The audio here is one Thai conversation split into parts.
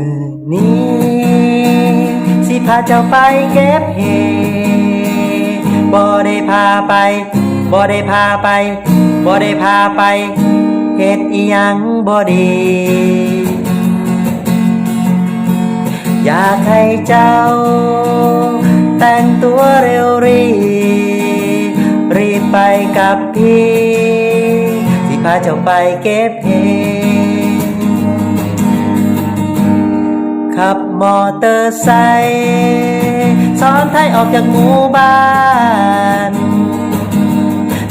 มือนี้ สิพาเจ้าไปเก็บเห็ดบ่ได้พาไป บ่ได้พาไป บ่ได้พาไปเห็ดอียังบ่ดี อยากให้เจ้า แต่งตัวเร็วรีรีบไปกับพี่ สิพาเจ้าไปเก็บเห็ด มอเตอร์ไซค์ซ้อนท้ายออกจากหมู่บ้าน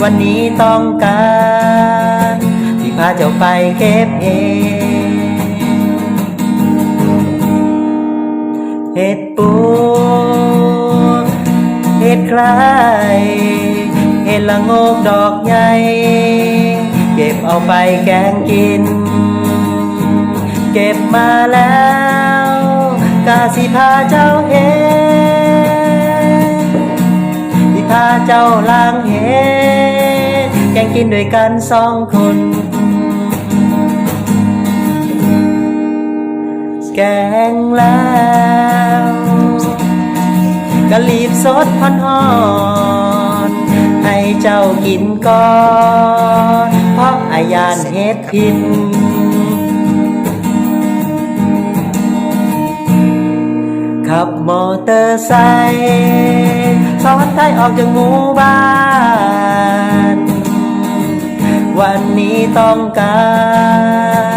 วันนี้ต้องการที่พาเจ้าไปเก็บเห็ดเห็ดปูเห็ดใครเห็ดละงกดอกใหญ่เก็บเอาไปแกงกิน เก็บมาแล้ว สิพาเจ้าเห็ดสิพาเจ้าล้างเห็ดแกงกินด้วยกันสองคนแกงแล้วก็รีบสดพันหอนให้เจ้ากินก่อน เพราะอายานเฮ็ดผิด ขับมอเตอร์ไซค์ซ้อนท้ายออกจากหมู่บ้าน วันนี้ต้องกา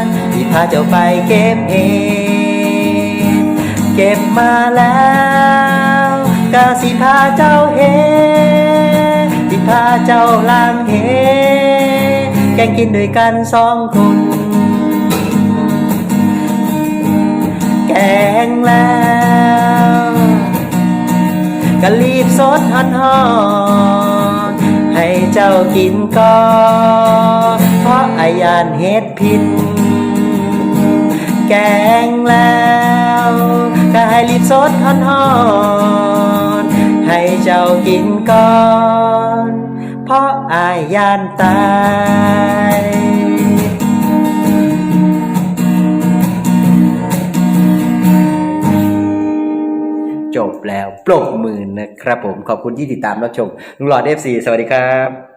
รที่พาเจ้าไปเก็บเอง เก็บมาแล้วกาสิพาเจ้าเฮที่พาเจ้าล้างเฮแกงกินด้วยกันสองคน แกงแล้ว ก็รีบสดฮอนฮอนให้เจ้ากินก่อนเพราะอายานเฮ็ดผิด แกงแล้วก็ให้รีบสดฮอนฮอนให้เจ้ากินก่อน เพราะอายานตาย จบแล้วปรบมือนะครับผมขอบคุณที่ติดตามรับชมลุงหลอดเอฟซีสวัสดีครับ